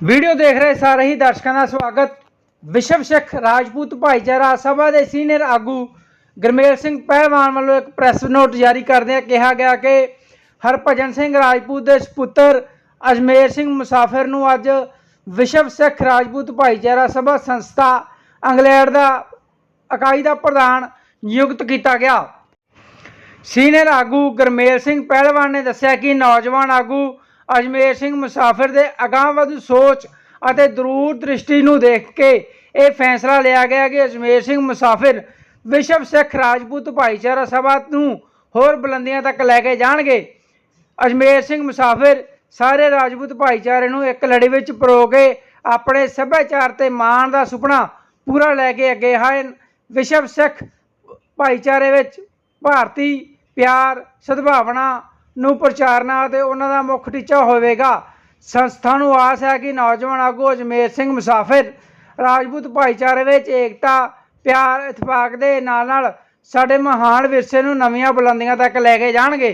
Video ਦੇਖ ਰਹੇ ਸਾਰੇ ਹੀ ਦਰਸ਼ਕਾਂ ਦਾ ਸਵਾਗਤ। ਵਿਸ਼ਵ ਸਿੱਖ ਰਾਜਪੂਤ ਭਾਈਚਾਰਾ ਸਭਾ ਦੇ ਸੀਨੀਅਰ ਆਗੂ ਗਰਮੇਲ ਸਿੰਘ ਪਹਿਲਵਾਨ ਵੱਲੋਂ ਇੱਕ ਪ੍ਰੈਸ ਨੋਟ ਜਾਰੀ ਕਰਦਿਆਂ ਕਿਹਾ ਗਿਆ ਕਿ ਹਰਭਜਨ ਸਿੰਘ ਰਾਜਪੂਤ ਦੇ ਸੁਪੁੱਤਰ ਅਜਮੇਰ ਸਿੰਘ ਮੁਸਾਫਿਰ ਨੂੰ ਅੱਜ ਵਿਸ਼ਵ ਸਿੱਖ ਰਾਜਪੂਤ ਭਾਈਚਾਰਾ ਸਭਾ ਸੰਸਥਾ ਇੰਗਲੈਂਡ ਦਾ ਇਕਾਈ ਦਾ ਪ੍ਰਧਾਨ ਨਿਯੁਕਤ ਕੀਤਾ ਗਿਆ। ਸੀਨੀਅਰ ਆਗੂ ਗਰਮੇਲ ਸਿੰਘ ਪਹਿਲਵਾਨ ਨੇ ਦੱਸਿਆ ਕਿ ਨੌਜਵਾਨ ਆਗੂ ਅਜਮੇਰ ਸਿੰਘ ਮੁਸਾਫਿਰ ਦੇ ਅਗਾਂਹਵਧੂ ਸੋਚ ਅਤੇ ਦੂਰ ਦ੍ਰਿਸ਼ਟੀ ਨੂੰ ਦੇਖ ਕੇ ਇਹ ਫੈਸਲਾ ਲਿਆ ਗਿਆ ਕਿ ਅਜਮੇਰ ਸਿੰਘ ਮੁਸਾਫਿਰ ਵਿਸ਼ਵ ਸਿੱਖ ਰਾਜਪੂਤ ਭਾਈਚਾਰਾ ਸਭਾ ਨੂੰ ਹੋਰ ਬੁਲੰਦੀਆਂ ਤੱਕ ਲੈ ਕੇ ਜਾਣਗੇ। ਅਜਮੇਰ ਸਿੰਘ ਮੁਸਾਫਿਰ ਸਾਰੇ ਰਾਜਪੂਤ ਭਾਈਚਾਰੇ ਨੂੰ ਇੱਕ ਲੜੀ ਵਿੱਚ ਪਰੋ ਕੇ ਆਪਣੇ ਸੱਭਿਆਚਾਰ ਤੇ ਮਾਣ ਦਾ ਸੁਪਨਾ ਪੂਰਾ ਲੈ ਕੇ ਅੱਗੇ ਹਨ ਵਿਸ਼ਵ ਸਿੱਖ ਭਾਈਚਾਰੇ ਵਿੱਚ ਭਾਰਤੀ ਪਿਆਰ, ਸਦਭਾਵਨਾ ਨੂੰ ਪ੍ਰਚਾਰਨਾ ਅਤੇ ਉਹਨਾਂ ਦਾ ਮੁੱਖ ਟੀਚਾ ਹੋਵੇਗਾ। ਸੰਸਥਾ ਨੂੰ ਆਸ ਹੈ ਕਿ ਨੌਜਵਾਨ ਆਗੂ ਅਜਮੇਰ ਸਿੰਘ ਮੁਸਾਫਿਰ ਰਾਜਪੂਤ ਭਾਈਚਾਰੇ ਵਿੱਚ ਏਕਤਾ, ਪਿਆਰ, ਇਤਫਾਕ ਦੇ ਨਾਲ ਨਾਲ ਸਾਡੇ ਮਹਾਨ ਵਿਰਸੇ ਨੂੰ ਨਵੀਆਂ ਬੁਲੰਦੀਆਂ ਤੱਕ ਲੈ ਕੇ ਜਾਣਗੇ।